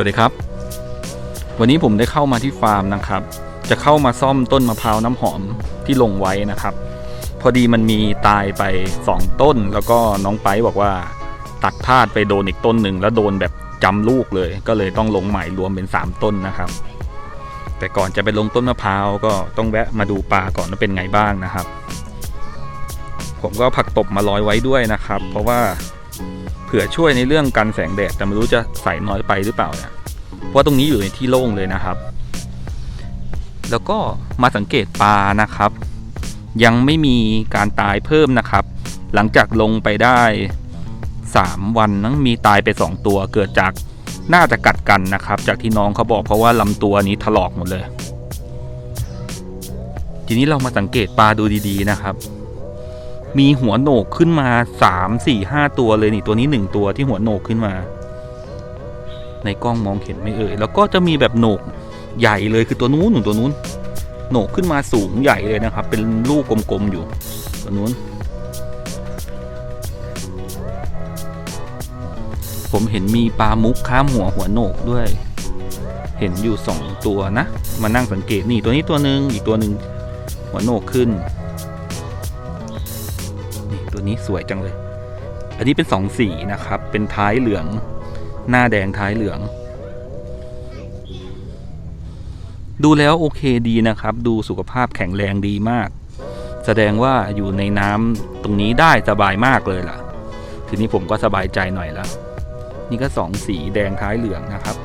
วัสดีครับ วันนี้ผมได้เข้ามาที่ฟาร์มนะครับ จะเข้ามาซ่อมต้นมะพร้าวน้ำหอมที่ลงไว้นะครับ พอดีมันมีตายไป 2 ต้น แล้วก็น้องไปบอกว่า ตัดพลาดไปโดนอีกต้นหนึ่งแล้วโดนแบบจำลูกเลย ก็เลยต้องลงใหม่รวมเป็น 3 ต้นนะครับ แต่ก่อนจะไปลงต้นมะพร้าวก็ต้องแวะมาดูปลาก่อนว่าเป็นไงบ้างนะครับ ผมก็ผักตบมาลอยไว้ด้วยนะครับ เพราะว่าเผื่อช่วยในเรื่องกันแสงแดดแต่ไม่รู้จะใส่น้อยไปหรือเปล่าเนี่ย เพราะตรงนี้อยู่ในที่โล่งเลยนะครับ แล้วก็มาสังเกตปลานะครับ ยังไม่มีการตายเพิ่มนะครับ หลังจากลงไปได้ 3 วันนั้นมีตายไป 2 ตัวเกิดจากน่าจะกัดกันนะครับ จากที่น้องเขาบอกเพราะว่าลำตัวนี้ถลอกหมดเลย ทีนี้เรามาสังเกตปลาดูดีๆนะครับ มีหัวโหนกขึ้นมา 3 4 5 ตัวเลยนี่ตัวนี้ 1 ตัวที่หัวโหนกขึ้นมา ในกล้องมองเห็นไม่เอ่ยแล้วก็จะมีแบบโหนกใหญ่เลยคือตัวนู้นหนูตัวนู้นโหนกขึ้นมาสูงใหญ่เลยนะครับ เป็นลูกกลมๆอยู่ตัวนู้น ผมเห็นมีปลามุกข้ามหัวหัวโหนกด้วย เห็นอยู่สองตัวนะ มานั่งสังเกตนี่ตัวนี้ตัวหนึ่งอีกตัวหนึ่งหัวโหนกขึ้นนี่ตัวนี้สวยจังเลย อันนี้เป็นสองสีนะครับ เป็นท้ายเหลือง หน้าแดงท้ายเหลือง ดูแล้วโอเคดีนะครับ ดูสุขภาพแข็งแรงดีมาก แสดงว่าอยู่ในน้ำตรงนี้ได้สบายมากเลยล่ะ ทีนี้ผมก็สบายใจหน่อยล้วนี่ก็สองสีแดงท้ายเหลืองนะครับ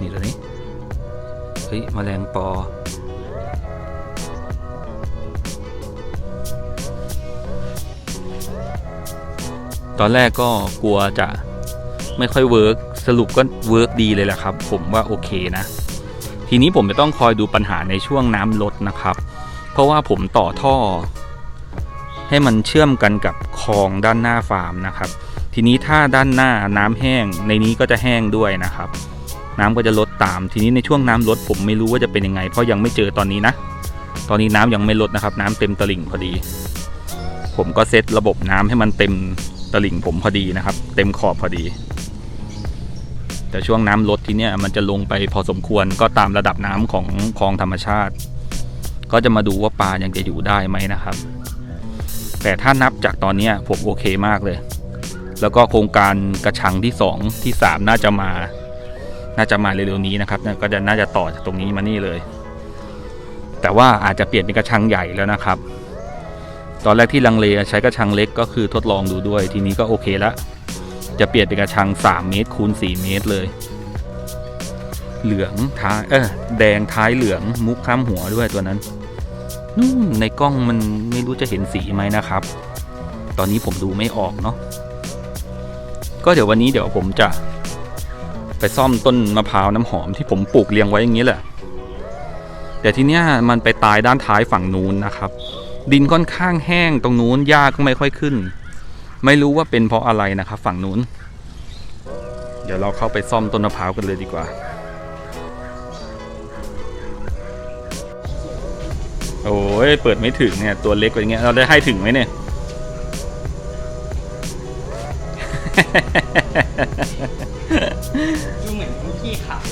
นี่ตัวนี้เฮ้ยมแมลงปอตอนแรกก็กลัวจะ ไม่ค่อยเวิร์กสรุปก็เวิร์กดีเลยแหละครับ ผมว่าโอเคนะ ทีนี้ผมจะต้องคอยดูปัญหาในช่วงน้ำลดนะครับ เพราะว่าผมต่อท่อ ให้มันเชื่อมกันกับคลองด้านหน้าฟาร์มนะครับ ทีนี้ถ้าด้านหน้าน้ำแห้งในนี้ก็จะแห้งด้วยนะครับ น้ำก็จะลดตาม ทีนี้ในช่วงน้ำลดผมไม่รู้ว่าจะเป็นยังไง เพราะยังไม่เจอตอนนี้นะ ตอนนี้น้ำยังไม่ลดนะครับ น้ำเต็มตลิ่งพอดี ผมก็เซตระบบน้ำให้มันเต็มตลิ่งผมพอดีนะครับ เต็มขอบพอดี แต่ช่วงน้ำลดทีเนี้ยมันจะลงไปพอสมควรก็ตามระดับน้ำของคลองธรรมชาติ ก็จะมาดูว่าปลายังจะอยู่ได้ไหมนะครับ แต่ถ้านับจากตอนนี้ผมโอเคมากเลย แล้วก็โครงการกระชังที่ 2 ที่ 3 น่าจะมา น่าจะมาเร็วๆนี้นะครับก็จะน่าจะต่อจากตรงนี้มานี่เลย แต่ว่าอาจจะเปลี่ยนเป็นกระชังใหญ่แล้วนะครับ ตอนแรกที่ลังเลใช้กระชังเล็กก็คือทดลองดูด้วยทีนี้ก็โอเคแล้ว จะเปลี่ยนเป็นกระชัง 3 เมตรคูณ4เมตรเลย เหลืองท้ายเออแดงท้ายเหลืองมุกข้ามหัวด้วยตัวนั้นนู่นในกล้องมันไม่รู้จะเห็นสีไหมนะครับ ตอนนี้ผมดูไม่ออกเนาะก็เดี๋ยววันนี้เดี๋ยวผมจะ ไปซ่อมต้นมะพร้าวน้ำหอมที่ผมปลูกเรียงไว้อย่างนี้แหละแต่ทีเนี้ยมันไปตายด้านท้ายฝั่งนู้นนะครับ ดินค่อนข้างแห้งตรงนู้นหญ้าก็ไม่ค่อยขึ้น ไม่รู้ว่าเป็นเพราะอะไรนะครับฝั่งนู้น เดี๋ยวเราเข้าไปซ่อมต้นมะพร้าวกันเลยดีกว่า โอ้ยเปิดไม่ถึงเนี่ย ตัวเล็กอย่างเงี้ยเราได้ให้ถึงไหมเนี่ย ดูเหมือนคุกกี้ขาว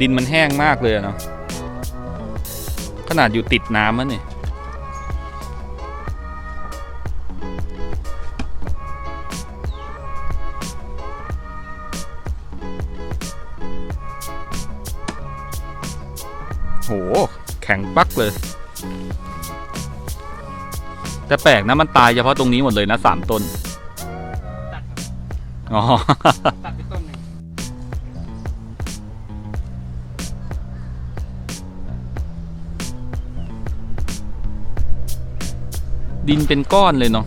ดินมันแห้งมากเลยเนาะขนาดอยู่ติดน้ำมันเนี่ย แข็งปักเลย แต่แปลกนะมันตายเฉพาะตรงนี้หมดเลยนะสามต้น ตัดครับอ๋อ ตัดไปต้นหนึ่งดินเป็นก้อนเลยเนาะ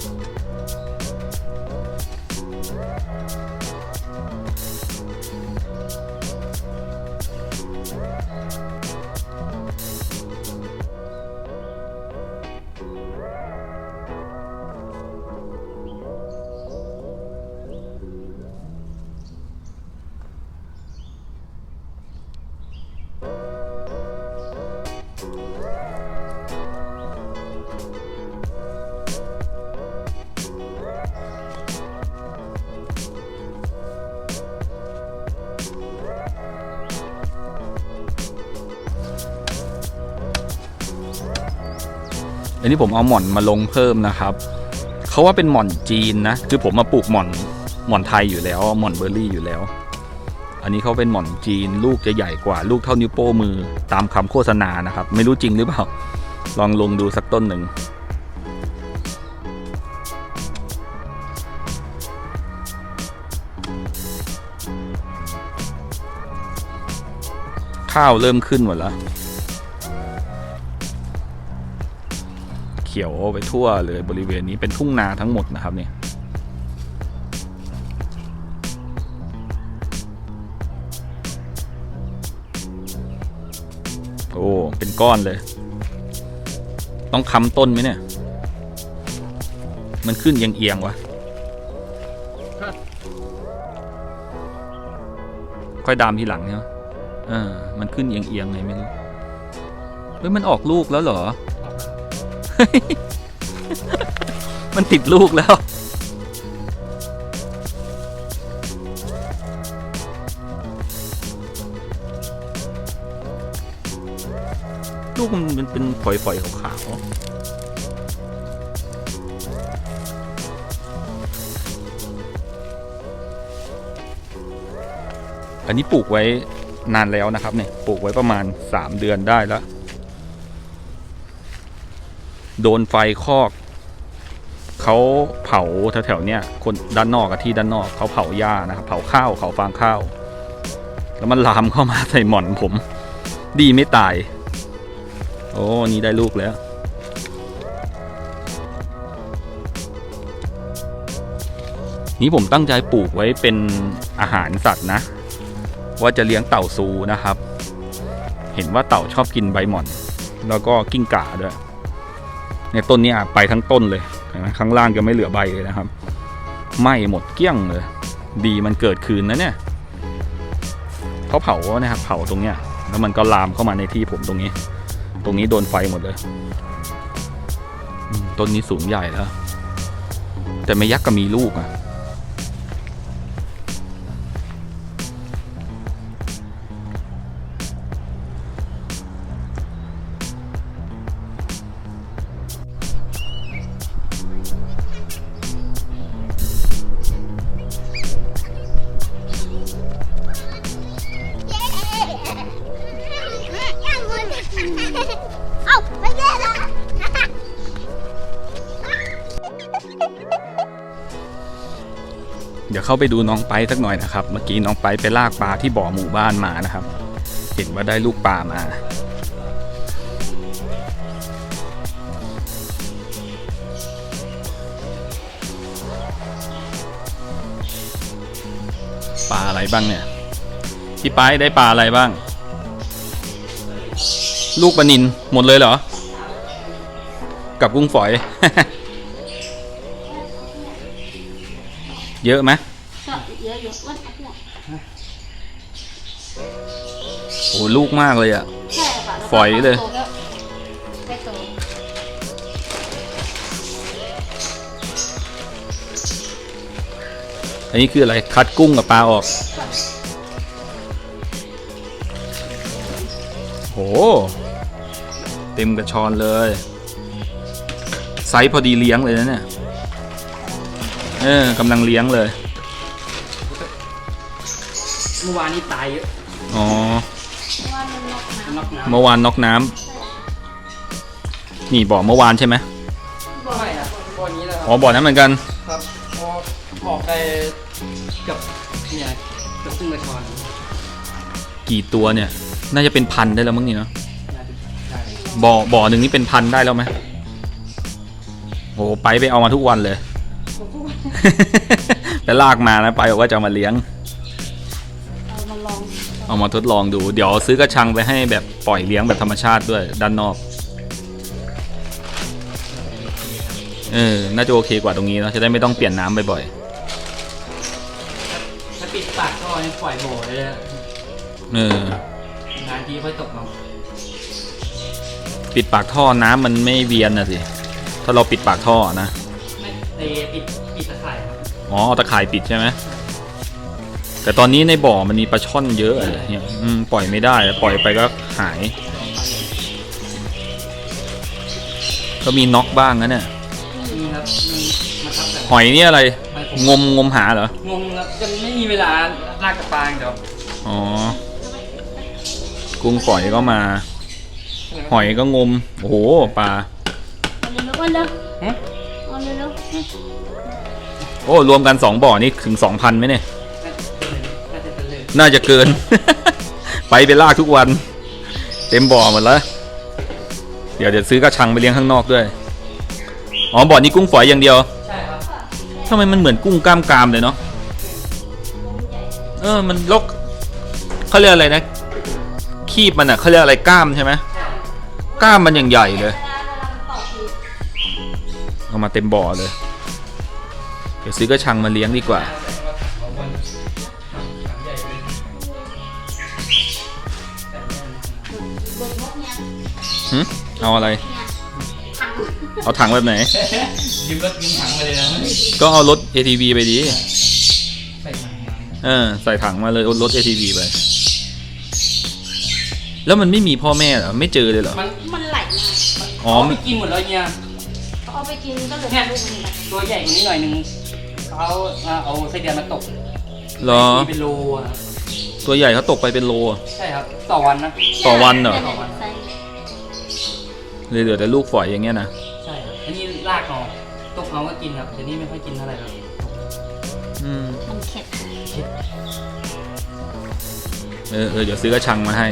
อันนี้ผมเอาหม่อนมาลงเพิ่มนะครับเขาว่าเป็นหม่อนจีนนะคือผมมาปลูกหม่อนหม่อนไทยอยู่แล้วหม่อนเบอร์รี่อยู่แล้ว อันนี้เขาเป็นหม่อนจีน ลูกจะใหญ่กว่าลูกเท่านิ้วโป้มือตามคำโฆษณานะครับ ไม่รู้จริงหรือเปล่า ลองลงดูสักต้นหนึ่งข้าวเริ่มขึ้นหมดแล้ว เขียวไปทั่วเลยบริเวณนี้เป็นทุ่งนาทั้งหมดนะครับเนี่ยโอ้เป็นก้อนเลย ต้องค้ำต้นไหมเนี่ย มันขึ้นเอียงๆวะค่อยดามทีหลังเนี่ยเออมันขึ้นเอียงๆไงไม่รู้เฮ้ยมันออกลูกแล้วเหรอ มันติดลูกแล้ว ลูกมันเป็นฝอยๆขาวๆอันนี้ปลูกไว้นานแล้วนะครับเนี่ย ปลูกไว้ประมาณ 3 เดือนได้แล้ว โดนไฟคอกเขาเผาแถวๆเนี้ยคนด้านนอกกับที่ด้านนอกเขาเผาหญ้านะครับเผาข้าวเขาฟางข้าว แล้วมันลามเข้ามาใส่หมอนผม ดีไม่ตาย โอ้นี่ได้ลูกแล้วนี่ผมตั้งใจปลูกไว้เป็นอาหารสัตว์นะ ว่าจะเลี้ยงเต่าซูนะครับ เห็นว่าเต่าชอบกินใบหม่อน แล้วก็กิ้งก่าด้วย เนี่ยต้นนี้ไปทั้งต้นเลยเห็นไหมข้างล่างก็ไม่เหลือใบเลยนะครับไหม้หมดเกลี้ยงเลย ดีมันเกิดคืนนะเนี่ยเขาเผานะครับเผาตรงเนี้ยแล้วมันก็ลามเข้ามาในที่ผมตรงนี้ ตรงนี้โดนไฟหมดเลยต้นนี้สูงใหญ่แล้ว แต่ไม่ยักษ์ก็มีลูกอะ เข้าไปดูน้องไปสักหน่อยนะครับ เมื่อกี้น้องไปไปลากปลาที่บ่อหมู่บ้านมานะครับ เห็นว่าได้ลูกปลามาปลาอะไรบ้างเนี่ยพี่ไปได้ปลาอะไรบ้าง ลูกปลานินหมดเลยเหรอ กับกุ้งฝอย เยอะไหม เยอะอยู่วันอาทิตย์โอ้ลูกมากเลยอะใช่ค่ะแล้วก็ฝอยเลยโตแล้วไปโตอันนี้คืออะไร คัดกุ้งกับปลาออก โห เต็มกระชอนเลย ไซส์พอดีเลี้ยงเลยนะเนี่ย เออกำลังเลี้ยงเลย เมื่อวานนี้ตายเยอะอ๋อ ว่ามันนกน้น็อกน้ำเมื่อวานน็อกน้ำนี่บ่อเมื่อวานใช่ไหมำบอกไม่ครับบ่อนี้แหละคอ๋รัอบบ่อนั้นเหมือนกัน ครับพอออกไปกับเนี่ยเกับซึ่งกระชอนกี่ตัวเนี่ย น่าจะเป็นพันได้แล้วมั้งนี่เนาะน่าจะใช่บ่อบ่อหนึ่งนี่เป็นพันได้แล้วไหมโอ้ไปไปเอามาทุกวันเลย ผมพูดว่า ไปลากมานะไปบอกว่าจะเอามาเลี้ยงเอามาลอง เอามาทดลองดู เดี๋ยวซื้อกระชังไปให้แบบปล่อยเลี้ยงแบบธรรมชาติด้วยด้านนอกเออน่าจะโอเคกว่าตรงนี้เนอะจะได้ไม่ต้องเปลี่ยนน้ำบ่อยถ้าปิดปากท่อนี่ปล่อยโบเลยนะๆเออ งานที่ค่อยตกลงปิดปากท่อน้ำมันไม่เวียนนะสิ ถ้าเราปิดปากท่อนะ ไม่เตปิดปิดตะข่ายครับอ๋อเอาตะข่ายปิดใช่ไหม แต่ตอนนี้ในบ่อมันมีปลาช่อนเยอะเลยเนี่ยอืมปล่อยไม่ได้ปล่อยไปก็หาย ก็มีน็อกบ้างนะเนี่ยนี่ครับมีมาทับกันหอยนี่อะไรหอยผมงมงมหาเหรอ งงครับจะไม่มีเวลาลากกับปลาเดี๋ยวอ๋อ กุ้งฝอยก็มา หอยก็งม โอ้โหปลาเอาเร็วๆเอาเร็วฮะเอาเร็วโอ้รวมกันสองบ่อนี่ถึงสองพันไหมเนี่ยน่าจะเป็ น่าจะเกิน ไปไปลากทุกวัน เต็มบ่อหมดแล้ว เดี๋ยวเดี๋ยวซื้อกระชังไปเลี้ยงข้างนอกด้วย อ๋อบ่อนี้กุ้งฝอยอย่างเดียวใช่ครับทำไมมันเหมือนกุ้งกล้ามกรามเลยเนาะ เออ มันลกเขาเรียกอะไรนะ คีบมันอะเขาเรียกอะไรกล้ามใช่ไหมกล้ามมันอย่างใหญ่เลยๆเลาเวลามันตอกทีเอามาเต็มบ่อเลย เดี๋ยวซื้อกระชังมาเลี้ยงดีกว่า หึเอาอะไรเนี่ยถังเอาถังแบบไหน ยืมรถยืมถังมาเลยนะก็เอารถ ATV ไปดี ใส่ถังมาเออ ใส่ถังมาเลยเอารถ ATV ไป แล้วมันไม่มีพ่อแม่เหรอ ไม่เจอเลยเหรอ มันมันไหลมาอ๋อเขาไปกินหมดแล้วเนี่ยเขาเอาไปกินก็เหลือแต่ลูกมันแบบตัวใหญ่กว่านี้หน่อยหนึงเขาเอาไส้เดือนมาตกเหรอ มีเป็นโลอะตัวใหญ่เขาตกไปเป็นโลอะ ใช่ครับ ต่อวันนะต่อวันเหรอยยใส่ เลยเหลือแต่ลูกฝอยอย่างเงี้ยนะ ใช่ครับอันนี้ลากเอาตกเอาก็กินครับแต่นี่ไม่ค่อยกินเท่าไหร่ครับอืม มันเข็ดเออเออเดี๋ยวซื้อกระชังมาให้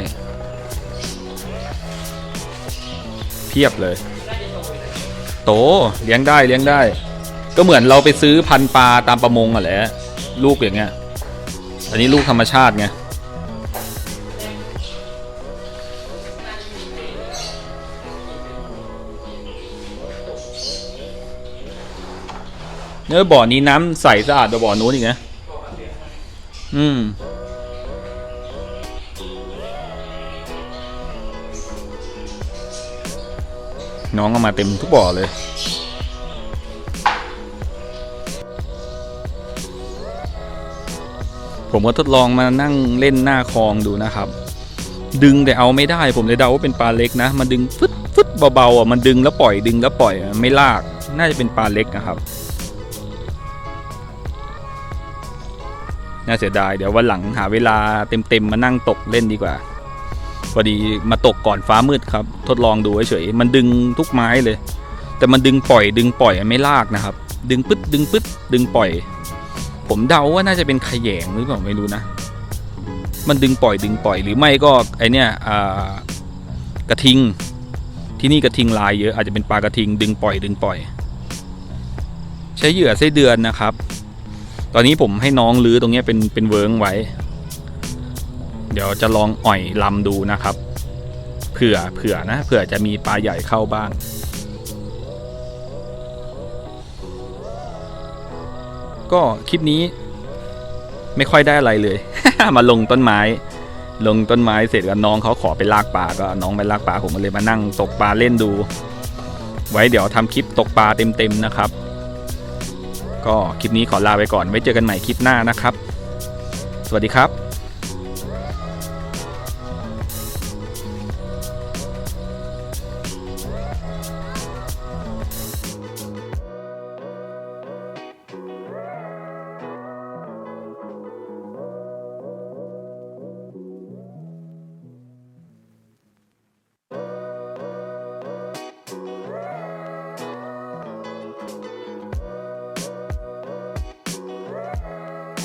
เพียบเลย โตเลี้ยงได้เลี้ยงได้ ก็เหมือนเราไปซื้อพันธุ์ปลาตามประมงอะแหละ ลูกอย่างเงี้ย อันนี้ลูกธรรมชาติไง เนื้อบ่อนี้น้ำใสสะอาดกว่าบ่อนู้นอีกนะ อืม น้องเอามาเต็มทุกบ่อเลย ผมก็ทดลองมานั่งเล่นหน้าคลองดูนะครับ ดึงแต่เอาไม่ได้ผมเลยเดาว่าเป็นปลาเล็กนะ มันดึงฟึดฟึดเบาๆอะ มันดึงแล้วปล่อยดึงแล้วปล่อยไม่ลาก น่าจะเป็นปลาเล็กนะครับ น่าเสียดายเดี๋ยววันหลังหาเวลาเต็มๆมานั่งตกเล่นดีกว่าพอดีมาตกก่อนฟ้ามืดครับ ทดลองดูเฉยๆมันดึงทุกไม้เลย แต่มันดึงปล่อย ดึงปล่อยไม่ลากนะครับ ดึงปึ๊ดดึงปึ๊ดดึงปล่อย ผมเดาว่าน่าจะเป็นขยงหรือเปล่าไม่รู้นะ มันดึงปล่อยดึงปล่อยหรือไม่ก็ไอเนี้ยกระทิง ที่นี่กระทิงลายเยอะอาจจะเป็นปลากระทิงดึงปล่อยดึงปล่อย ใช้เหยื่อไส้เดือนนะครับ ตอนนี้ผมให้น้องลื้อตรงนี้เป็นเป็นเวิร์งไว้ เดี๋ยวจะลองอ่อยลำดูนะครับ เผื่อเผื่อนะ เผื่อจะมีปลาใหญ่เข้าบ้างก็คลิปนี้ไม่ค่อยได้อะไรเลย มาลงต้นไม้ ลงต้นไม้เสร็จก็น้องเขาขอไปลากปลาก็น้องไปลากปลาผมก็เลยมานั่งตกปลาเล่นดู ไว้เดี๋ยวทำคลิปตกปลาเต็มๆนะครับ ก็คลิปนี้ขอลาไปก่อนไว้เจอกันใหม่คลิปหน้านะครับ สวัสดีครับ